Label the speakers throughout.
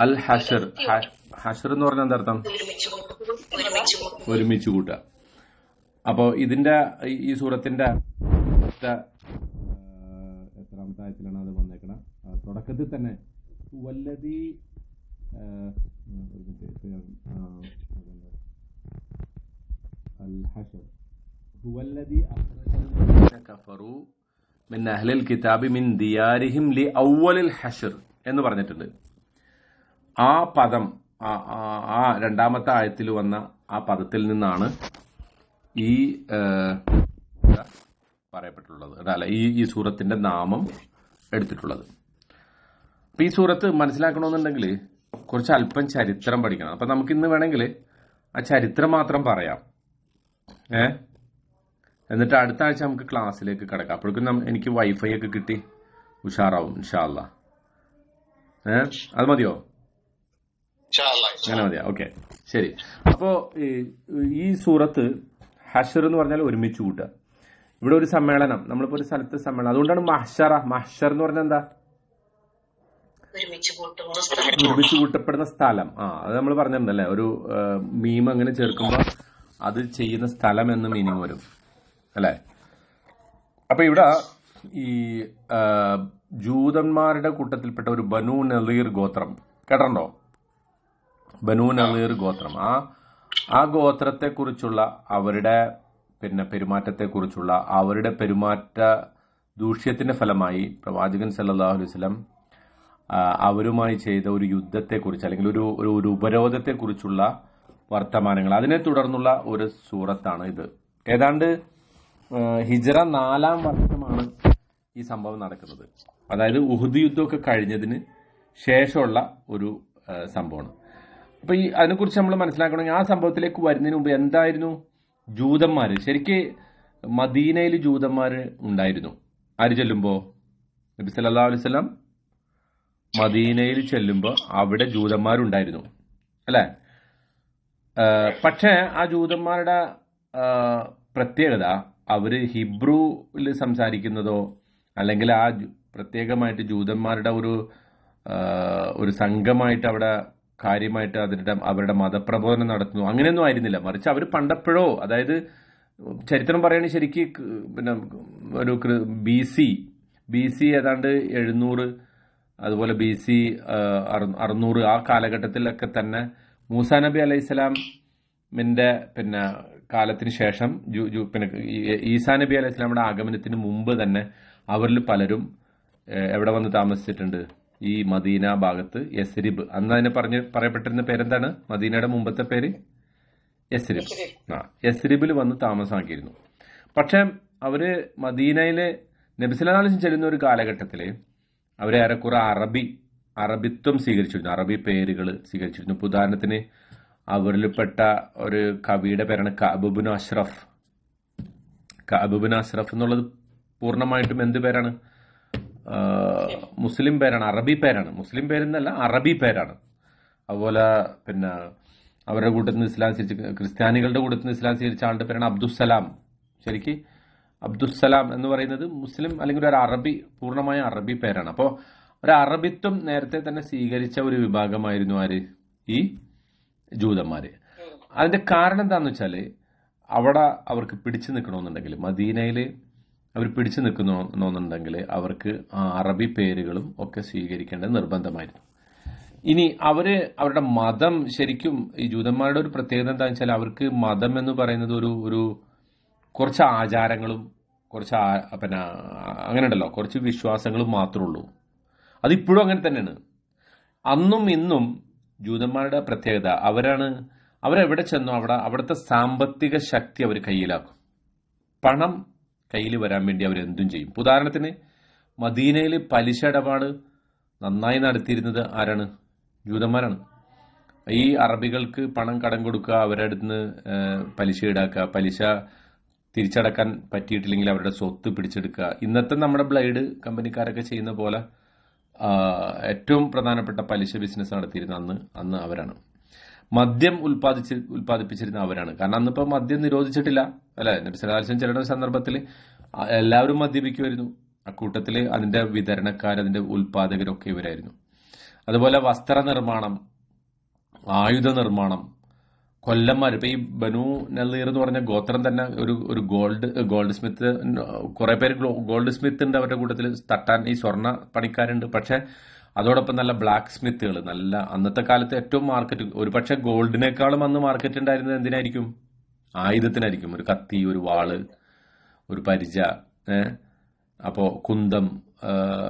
Speaker 1: അൽ ഹഷർ. ഹഷർ എന്ന് പറഞ്ഞാൽ എന്താർത്ഥം?
Speaker 2: ഒരുമിച്ച് കൂട്ടുക
Speaker 1: അപ്പോ ഇതിന്റെ ഈ- സൂറത്തിന്റെ എത്രാമത്തെ ആയത്തിലാണ് അത് വന്നേക്കണ? തുടക്കത്തിൽ തന്നെ വല്ലതി? അൽ ഹഷർ. ഹുവല്ലദി അഖ്റജൽ ലദീന കഫറു മിൻ അഹ്ലിൽ കിതാബി ദിയാരിഹിം ലി അവ്വലിൽ എന്ന് പറഞ്ഞിട്ടുണ്ട്. ആ പദം ആ- രണ്ടാമത്തെ ആയത്തിൽ വന്ന ആ പദത്തിൽ നിന്നാണ് ഈ പറയപ്പെട്ടുള്ളത് അതല്ല ഈ ഈ സൂറത്തിന്റെ നാമം എടുത്തിട്ടുള്ളത്. അപ്പൊ ഈ സൂറത്ത് മനസ്സിലാക്കണമെന്നുണ്ടെങ്കിൽ കുറച്ച് അല്പം ചരിത്രം പഠിക്കണം. അപ്പൊ നമുക്ക് ഇന്ന് വേണമെങ്കിൽ ആ ചരിത്രം മാത്രം പറയാം. ഏ? എന്നിട്ട് അടുത്ത ആഴ്ച നമുക്ക് ക്ലാസ്സിലേക്ക് കിടക്കാം. അപ്പോഴേക്കും എനിക്ക് വൈഫൈ ഒക്കെ കിട്ടി. ഉഷാറാവും ഇൻഷാല്ല ഏ? അത് മതിയോ? അങ്ങനെ മതിയാ. ഓക്കെ. ശരി. അപ്പോ ഈ സൂറത്ത് ഹഷർ എന്ന് പറഞ്ഞാൽ ഒരുമിച്ച് കൂട്ടുക. ഇവിടെ ഒരു സമ്മേളനം. നമ്മളിപ്പോ ഒരു സ്ഥലത്ത് സമ്മേളനം. അതുകൊണ്ടാണ് മഹ്ഷറ. മഹ്ഷർ എന്ന് പറഞ്ഞാൽ എന്താ?
Speaker 2: ഒരുമിച്ച്
Speaker 1: കൂട്ടപ്പെടുന്ന സ്ഥലം. ആ അത് നമ്മൾ പറഞ്ഞിട്ടുണ്ടല്ലേ? ഒരു മീം അങ്ങനെ ചേർക്കുമ്പോൾ അത് ചെയ്യുന്ന സ്ഥലം എന്ന് മീനിങ് വരും. അല്ലേ? അപ്പൊ ഇവിടെ ഈ ജൂതന്മാരുടെ കൂട്ടത്തിൽപ്പെട്ട ഒരു ബനു നളീർ ഗോത്രം. കേട്ടോ ബനു നളീർ ഗോത്രം. ആ ആ ഗോത്രത്തെ കുറിച്ചുള്ള അവരുടെ പിന്നെ പെരുമാറ്റത്തെ കുറിച്ചുള്ള അവരുടെ പെരുമാറ്റ ദൂഷ്യത്തിന്റെ ഫലമായി പ്രവാചകൻ സല്ലല്ലാഹു അലൈഹി വസല്ലം അവരുമായി ചെയ്ത ഒരു യുദ്ധത്തെക്കുറിച്ച് അല്ലെങ്കിൽ ഒരു ഒരു ഉപരോധത്തെക്കുറിച്ചുള്ള വർത്തമാനങ്ങൾ. അതിനെ തുടർന്നുള്ള ഒരു സൂറത്താണ് ഇത്. ഏതാണ്ട് ഹിജറ നാലാം വർഷമാണ് ഈ സംഭവം നടക്കുന്നത്. അതായത് ഉഹുദ് യുദ്ധമൊക്കെ കഴിഞ്ഞതിന് ശേഷമുള്ള ഒരു സംഭവമാണ്. അപ്പൊ ഈ അതിനെക്കുറിച്ച് നമ്മൾ മനസ്സിലാക്കണമെങ്കിൽ ആ സംഭവത്തിലേക്ക് വരുന്നതിന് മുമ്പ് എന്തായിരുന്നു? ജൂതന്മാർ ശരിക്ക് മദീനയിൽ ജൂതന്മാർ ഉണ്ടായിരുന്നു. ആര് ചെല്ലുമ്പോ? നബി സല്ലല്ലാഹു അലൈഹി വസല്ലം മദീനയിൽ ചെല്ലുമ്പോൾ അവിടെ ജൂതന്മാരുണ്ടായിരുന്നു. അല്ലേ? പക്ഷേ ആ ജൂതന്മാരുടെ പ്രത്യേകത അവർ ഹിബ്രുവിൽ സംസാരിക്കുന്നതോ അല്ലെങ്കിൽ ആ പ്രത്യേകമായിട്ട് ജൂതന്മാരുടെ ഒരു ഒരു സംഘമായിട്ട് അവിടെ കാര്യമായിട്ട് അതിന്റെ അവരുടെ മതപ്രബോധനം നടത്തുന്നു. അങ്ങനെയൊന്നും ആയിരുന്നില്ല. മറിച്ച് അവർ പണ്ടപ്പോഴോ അതായത് ചരിത്രം പറയുകയാണെങ്കിൽ ശരിക്ക് പിന്നെ ഒരു ബി സി ബി സി ഏതാണ്ട് എഴുന്നൂറ് അതുപോലെ ബി സി അറുന്നൂറ് ആ കാലഘട്ടത്തിലൊക്കെ തന്നെ മൂസാ നബി അലൈഹി സ്വലാമിന്റെ പിന്നെ കാലത്തിന് ശേഷം പിന്നെ ഈസാ നബി അലൈഹി സ്വലാമിന്റെ ആഗമനത്തിന് മുമ്പ് തന്നെ അവരിൽ പലരും എവിടെ വന്ന് താമസിച്ചിട്ടുണ്ട്? ഈ മദീന ഭാഗത്ത് യസ്രിബ്. അന്ന് അതിനെ പറഞ്ഞ് പറയപ്പെട്ടിരുന്ന പേരെന്താണ്? മദീനയുടെ മുമ്പത്തെ പേര്? യസ്രിബ്. ആ യസ്രിബിൽ വന്ന് താമസമാക്കിയിരുന്നു. പക്ഷെ അവർ മദീനയിലെ നബിസലാലിസ് ചെല്ലുന്ന ഒരു കാലഘട്ടത്തിൽ അവരെ ഏറെക്കുറെ അറബി അറബിത്വം സ്വീകരിച്ചിരുന്നു. അറബി പേരുകൾ സ്വീകരിച്ചിരുന്നു. ഇപ്പൊ ഉദാഹരണത്തിന് അവരിൽപ്പെട്ട ഒരു കവിയുടെ പേരാണ് കഅബുബിൻ അഷ്റഫ്. കഅബുബിൻ അഷ്റഫ് എന്നുള്ളത് പൂർണമായിട്ടും എന്ത് പേരാണ്? മുസ്ലിം പേരാണ് അറബി പേരാണ്. മുസ്ലിം പേരെന്നല്ല അറബി പേരാണ്. അതുപോലെ പിന്നെ അവരുടെ കൂട്ടത്തിൽ നിന്ന് ഇസ്ലാം സ്വീകരിച്ച ക്രിസ്ത്യാനികളുടെ കൂട്ടത്തിൽ നിന്ന് ഇസ്ലാം സ്വീകരിച്ച ആളുടെ പേരാണ് അബ്ദുസലാം ശരിക്ക്? അബ്ദുസലാം എന്ന് പറയുന്നത് മുസ്ലിം അല്ലെങ്കിൽ ഒരു അറബി പൂർണമായ അറബി പേരാണ്. അപ്പോൾ ഒരു അറബിത്വം നേരത്തെ തന്നെ സ്വീകരിച്ച ഒരു വിഭാഗമായിരുന്നു ആര്? ഈ ജൂതന്മാര്. അതിന്റെ കാരണം എന്താണെന്ന് വെച്ചാൽ അവിടെ അവർക്ക് പിടിച്ചു നിൽക്കണമെന്നുണ്ടെങ്കിൽ മദീനയിൽ അവർ പിടിച്ചു നിൽക്കുന്നുണ്ടെങ്കിൽ അവർക്ക് അറബി പേരുകളും ഒക്കെ സ്വീകരിക്കേണ്ടത് നിർബന്ധമായിരുന്നു. ഇനി അവർ അവരുടെ മതം ശരിക്കും ഈ ജൂതന്മാരുടെ ഒരു പ്രത്യേകത എന്താണെന്ന് വെച്ചാൽ അവർക്ക് മതം എന്ന് പറയുന്നത് ഒരു ഒരു കുറച്ച് ആചാരങ്ങളും കുറച്ച് പിന്നെ അങ്ങനെ ഉണ്ടല്ലോ കുറച്ച് വിശ്വാസങ്ങളും മാത്രമേ ഉള്ളൂ. അതിപ്പോഴും അങ്ങനെ തന്നെയാണ്. അന്നും ഇന്നും ജൂതന്മാരുടെ പ്രത്യേകത അവരാണ് അവരെവിടെ ചെന്നോ അവിടെ അവിടുത്തെ സാമ്പത്തിക ശക്തി അവർ കയ്യിലാക്കും. പണം കയ്യിൽ വരാൻ വേണ്ടി അവർ എന്തും ചെയ്യും. ഉദാഹരണത്തിന് മദീനയിൽ പലിശ ഇടപാട് നന്നായി നടത്തിയിരുന്നത് ആരാണ്? ജൂതന്മാരാണ്. ഈ അറബികൾക്ക് പണം കടം കൊടുക്കുക അവരുടെ അടുത്ത് നിന്ന് പലിശ ഈടാക്കുക പലിശ തിരിച്ചടക്കാൻ പറ്റിയിട്ടില്ലെങ്കിൽ അവരുടെ സ്വത്ത് പിടിച്ചെടുക്കുക. ഇന്നത്തെ നമ്മുടെ ബ്ലൈഡ് കമ്പനിക്കാരൊക്കെ ചെയ്യുന്ന പോലെ ഏറ്റവും പ്രധാനപ്പെട്ട പലിശ ബിസിനസ് നടത്തിയിരുന്ന അന്ന് അന്ന് അവരാണ്. മദ്യം ഉൽപ്പാദിച്ച് ഉൽപ്പാദിപ്പിച്ചിരുന്ന അവരാണ്. കാരണം അന്നിപ്പോ മദ്യം നിരോധിച്ചിട്ടില്ല. അല്ലെ? നബിസലാസ്യം ചെല്ലുന്ന സന്ദർഭത്തിൽ എല്ലാവരും മദ്യപിക്കുമായിരുന്നു അക്കൂട്ടത്തിൽ അതിന്റെ വിതരണക്കാർ അതിന്റെ ഉൽപാദകരൊക്കെ ഇവരായിരുന്നു. അതുപോലെ വസ്ത്ര നിർമ്മാണം ആയുധ നിർമ്മാണം കൊല്ലന്മാർ ഇപ്പൊ ഈ ബനു നല്ലീർ എന്ന് പറഞ്ഞ ഗോത്രം തന്നെ ഒരു ഒരു ഗോൾഡ് ഗോൾഡ് സ്മിത്ത് കുറെ പേര് ഗോൾഡ് സ്മിത്ത് ഉണ്ട് അവരുടെ കൂട്ടത്തിൽ തട്ടാൻ ഈ സ്വർണ പണിക്കാരുണ്ട്. പക്ഷെ അതോടൊപ്പം നല്ല ബ്ലാക്ക് സ്മിത്തുകൾ നല്ല അന്നത്തെ കാലത്ത് ഏറ്റവും മാർക്കറ്റ് ഒരു പക്ഷെ ഗോൾഡിനേക്കാളും അന്ന് മാർക്കറ്റ് ഉണ്ടായിരുന്നത് എന്തിനായിരിക്കും? ആയുധത്തിനായിരിക്കും. ഒരു കത്തി ഒരു വാൾ ഒരു പരിച അപ്പോ കുന്തം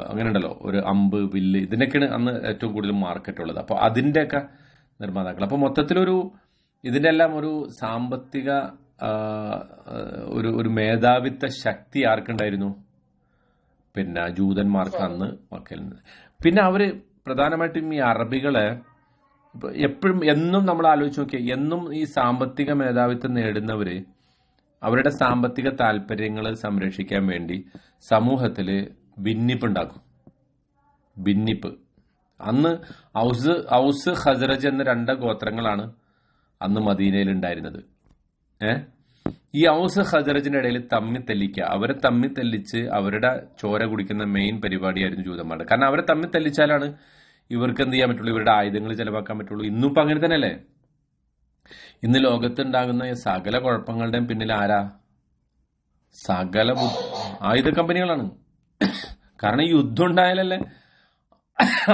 Speaker 1: അങ്ങനെയുണ്ടല്ലോ. ഒരു അമ്പ് വില്ല് ഇതിനൊക്കെയാണ് അന്ന് ഏറ്റവും കൂടുതൽ മാർക്കറ്റ് ഉള്ളത്. അപ്പോൾ അതിന്റെയൊക്കെ നിർമ്മാതാക്കൾ. അപ്പോൾ മൊത്തത്തിലൊരു ഇതിന്റെ എല്ലാം ഒരു സാമ്പത്തിക ഒരു ഒരു മേധാവിത്വ ശക്തി ആർക്കുണ്ടായിരുന്നു? പിന്നെ ജൂതന്മാർക്ക് അന്ന് മക്കയിൽ പിന്നെ അവർ പ്രധാനമായിട്ടും ഈ അറബികളെ എപ്പോഴും എന്നും നമ്മൾ ആലോചിച്ച് നോക്കിയാൽ എന്നും ഈ സാമ്പത്തിക മേധാവിത്വം നേടുന്നവര് അവരുടെ സാമ്പത്തിക താല്പര്യങ്ങൾ സംരക്ഷിക്കാൻ വേണ്ടി സമൂഹത്തിൽ ഭിന്നിപ്പ് ഉണ്ടാക്കും. ഭിന്നിപ്പ്. അന്ന് ഔസ് ഔസ് ഹസ്രജ് എന്ന രണ്ട് ഗോത്രങ്ങളാണ് അന്ന് മദീനയിൽ ഉണ്ടായിരുന്നത്. ഏ? ഈ ഔസ് ഹസറജിന്റെ ഇടയിൽ തമ്മി തെല്ലിക്കുക. അവരെ തമ്മി തെല്ലിച്ച് അവരുടെ ചോര കുടിക്കുന്ന മെയിൻ പരിപാടിയായിരുന്നു ജൂതന്മാരുടെ. കാരണം അവരെ തമ്മി തെല്ലിച്ചാലാണ് ഇവർക്ക് എന്ത് ചെയ്യാൻ പറ്റുള്ളൂ? ഇവരുടെ ആയുധങ്ങൾ ചെലവാക്കാൻ പറ്റുള്ളൂ. ഇന്നും ഇപ്പൊ അങ്ങനെ തന്നെയല്ലേ? ഇന്ന് ലോകത്തുണ്ടാകുന്ന സകല കുഴപ്പങ്ങളുടെയും പിന്നിൽ ആരാ? സകല ആയുധ കമ്പനികളാണ്. കാരണം യുദ്ധം ഉണ്ടായാലല്ലേ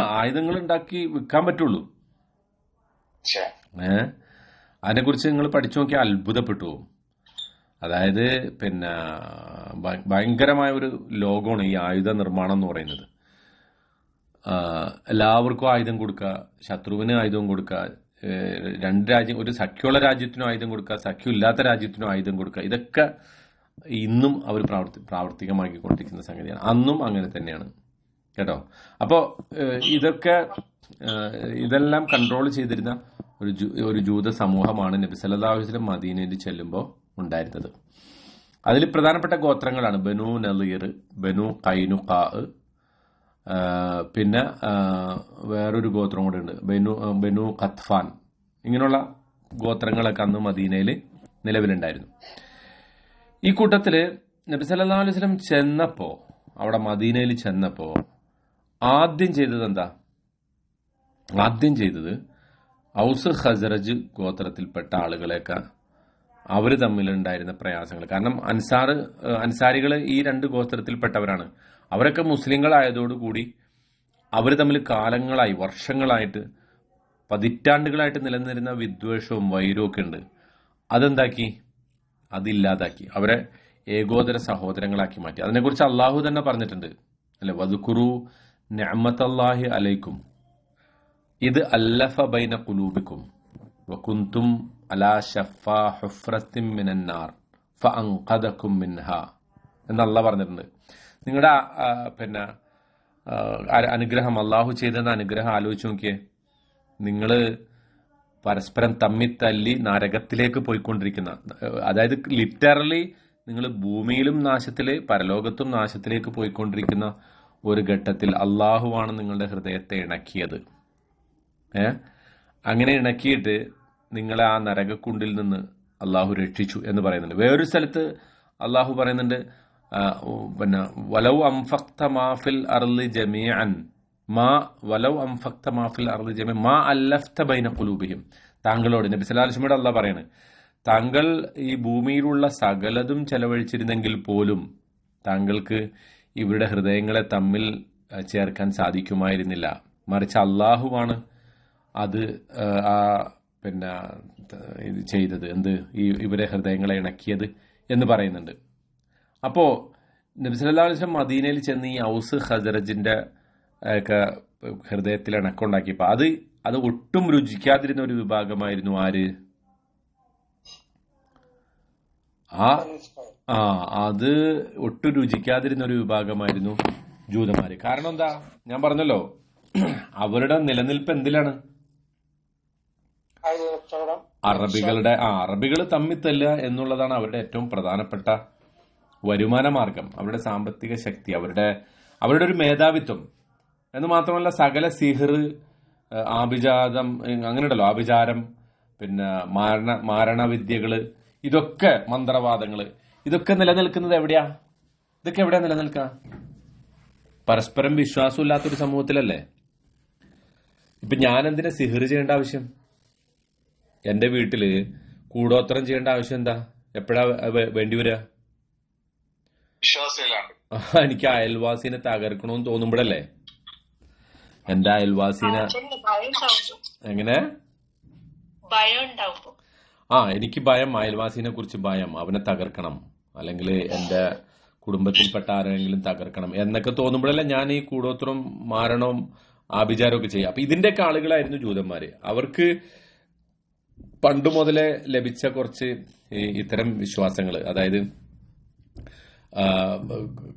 Speaker 1: ആയുധങ്ങൾ ഉണ്ടാക്കി വിൽക്കാൻ പറ്റുള്ളൂ. ഏ? അതിനെക്കുറിച്ച് നിങ്ങൾ പഠിച്ചു നോക്കിയാൽ അത്ഭുതപ്പെട്ടു പോകും. അതായത് പിന്നെ ഭയങ്കരമായ ഒരു ലോകമാണ് ഈ ആയുധ നിർമ്മാണം എന്ന് പറയുന്നത്. എല്ലാവർക്കും ആയുധം കൊടുക്കുക ശത്രുവിന് ആയുധം കൊടുക്കുക രണ്ട് രാജ്യം ഒരു സഖ്യമുള്ള രാജ്യത്തിനും ആയുധം കൊടുക്കുക സഖ്യം ഇല്ലാത്ത രാജ്യത്തിനും ആയുധം കൊടുക്കുക ഇതൊക്കെ ഇന്നും അവർ പ്രാവർത്തി പ്രാവർത്തികമാക്കിക്കൊണ്ടിരിക്കുന്ന സംഗതിയാണ്. അന്നും അങ്ങനെ തന്നെയാണ്. കേട്ടോ? അപ്പോൾ ഇതൊക്കെ ഇതെല്ലാം കൺട്രോൾ ചെയ്തിരുന്ന ഒരു ഒരു ജൂത സമൂഹമാണ് നബി സല്ലല്ലാഹു അലൈഹി വസല്ലം മദീനയിൽ ചെല്ലുമ്പോൾ ഉണ്ടായിരുന്നത്. അതിൽ പ്രധാനപ്പെട്ട ഗോത്രങ്ങളാണ് ബനു നലീർ ബനു കൈനുഖാ പിന്നെ വേറൊരു ഗോത്രം കൂടെ ഉണ്ട്. ബനു ബനു ഖത്ഫാൻ. ഇങ്ങനെയുള്ള ഗോത്രങ്ങളൊക്കെ അന്ന് മദീനയിൽ നിലവിലുണ്ടായിരുന്നു. ഈ കൂട്ടത്തിൽ നബി സല്ലല്ലാഹു അലൈഹി വസല്ലം ചെന്നപ്പോൾ അവിടെ മദീനയിൽ ചെന്നപ്പോൾ ആദ്യം ചെയ്തത് എന്താ? ആദ്യം ചെയ്തത് ഔസ് ഖസറജ് ഗോത്രത്തിൽപ്പെട്ട ആളുകളെയൊക്കെ അവർ തമ്മിലുണ്ടായിരുന്ന പ്രയാസങ്ങൾ. കാരണം അൻസാർ അൻസാരികൾ ഈ രണ്ട് ഗോത്രത്തിൽപ്പെട്ടവരാണ്. അവരൊക്കെ മുസ്ലിങ്ങളായതോടുകൂടി അവർ തമ്മിൽ കാലങ്ങളായി വർഷങ്ങളായിട്ട് പതിറ്റാണ്ടുകളായിട്ട് നിലനിന്നിരുന്ന വിദ്വേഷവും വൈരവും ഒക്കെ ഉണ്ട്. അതെന്താക്കി? അതില്ലാതാക്കി. അവരെ ഏകോദര സഹോദരങ്ങളാക്കി മാറ്റി. അതിനെക്കുറിച്ച് അള്ളാഹു തന്നെ പറഞ്ഞിട്ടുണ്ട്. അല്ലെ വധുക്കുറു നഅമത്തല്ലാഹി അലൈക്കും. ഇത് അല്ലഫ ബൈന കുലൂബിക്കും വകുന്തും അലാ ഷഫാ മിനന്നാർ ഫഅൻഖദകും മിൻഹ എന്ന് അള്ളാഹ് പറഞ്ഞിട്ടുണ്ട്. നിങ്ങളുടെ പിന്നെ അനുഗ്രഹം അള്ളാഹു ചെയ്തെന്ന അനുഗ്രഹം ആലോചിച്ച് നോക്കിയേ. നിങ്ങൾ പരസ്പരം തമ്മി തല്ലി നരകത്തിലേക്ക് പോയിക്കൊണ്ടിരിക്കുന്ന അതായത് ലിറ്ററലി നിങ്ങൾ ഭൂമിയിലും നാശത്തിൽ പരലോകത്തും നാശത്തിലേക്ക് പോയിക്കൊണ്ടിരിക്കുന്ന ഒരു ഘട്ടത്തിൽ അള്ളാഹുവാണ് നിങ്ങളുടെ ഹൃദയത്തെ ഇണക്കിയത്. ഏ? അങ്ങനെ ഇണക്കിയിട്ട് നിങ്ങളെ ആ നരകക്കുണ്ടിൽ നിന്ന് അള്ളാഹു രക്ഷിച്ചു എന്ന് പറയുന്നുണ്ട്. വേറൊരു സ്ഥലത്ത് അള്ളാഹു പറയുന്നുണ്ട് പിന്നെ വലൗ അംഫക്ത മാഫിൽ അർലി ജമീഅൻ. മാ വലൗ അംഫക്ത മാഫിൽ അർലി ജമീ മാ അല്ലഫ്ത ബൈന കുലൂബിയും താങ്കളോട് നബി വസല്ലം അള്ളാഹ് പറയാണ് താങ്കൾ ഈ ഭൂമിയിലുള്ള സകലതും ചെലവഴിച്ചിരുന്നെങ്കിൽ പോലും താങ്കൾക്ക് ഇവരുടെ ഹൃദയങ്ങളെ തമ്മിൽ ചേർക്കാൻ സാധിക്കുമായിരുന്നില്ല. മറിച്ച് അള്ളാഹുവാണ് അത് ആ പിന്നെ ഇത് ചെയ്തത് എന്ത് ഈ ഇവരെ ഹൃദയങ്ങളെ ഇണക്കിയത് എന്ന് പറയുന്നുണ്ട്. അപ്പോൾ നബി സല്ലല്ലാഹു അലൈഹി മദീനയിൽ ചെന്ന് ഈ ഔസ് ഹജറജിന്റെ ഒക്കെ ഹൃദയത്തിൽ ഇണക്കുണ്ടാക്കിയപ്പോൾ അത് അത് ഒട്ടും രുചിക്കാതിരുന്ന ഒരു വിഭാഗമായിരുന്നു ആര്? ആ ആ അത് ഒട്ടും രുചിക്കാതിരുന്ന ഒരു വിഭാഗമായിരുന്നു ജൂതന്മാര്. കാരണം എന്താ? ഞാൻ പറഞ്ഞല്ലോ അവരുടെ നിലനിൽപ്പ് എന്തിലാണ്? അറബികളുടെ ആ അറബികൾ തമ്മിൽ തല്ലുക എന്നുള്ളതാണ് അവരുടെ ഏറ്റവും പ്രധാനപ്പെട്ട വരുമാന മാർഗം. അവരുടെ സാമ്പത്തിക ശക്തി അവരുടെ അവരുടെ ഒരു മേധാവിത്വം. എന്ന് മാത്രമല്ല സകല സിഹിർ ആഭിജാതം അങ്ങനെയുണ്ടല്ലോ ആഭിചാരം പിന്നെ മാരണ മാരണവിദ്യകൾ ഇതൊക്കെ മന്ത്രവാദങ്ങൾ ഇതൊക്കെ നിലനിൽക്കുന്നത് എവിടെയാ? ഇതൊക്കെ എവിടെയാ നിലനിൽക്കുക? പരസ്പരം വിശ്വാസമില്ലാത്തൊരു സമൂഹത്തിലല്ലേ? ഇപ്പൊ ഞാൻ എന്തിനാ സിഹിർ ചെയ്യേണ്ട ആവശ്യം? എന്റെ വീട്ടിൽ കൂടോത്രം ചെയ്യേണ്ട ആവശ്യം എന്താ? എപ്പോഴാ വേണ്ടി വരിക എനിക്ക് അയൽവാസിനെ തകർക്കണമെന്ന് തോന്നുമ്പോഴല്ലേ? എന്റെ അയൽവാസിനെ? എങ്ങനെ? ആ എനിക്ക് ഭയം അയൽവാസിനെ കുറിച്ച് ഭയം. അവനെ തകർക്കണം. അല്ലെങ്കിൽ എന്റെ കുടുംബത്തിൽപ്പെട്ട ആരെങ്കിലും തകർക്കണം എന്നൊക്കെ തോന്നുമ്പോഴല്ലേ ഞാൻ ഈ കൂടോത്രം മാരണവും ആഭിചാരമൊക്കെ ചെയ്യുക. അപ്പൊ ഇതിന്റെയൊക്കെ ആളുകളായിരുന്നു ജൂതന്മാര്. അവർക്ക് പണ്ട് മുതലേ ലഭിച്ച കുറച്ച് ഇത്തരം വിശ്വാസങ്ങൾ അതായത്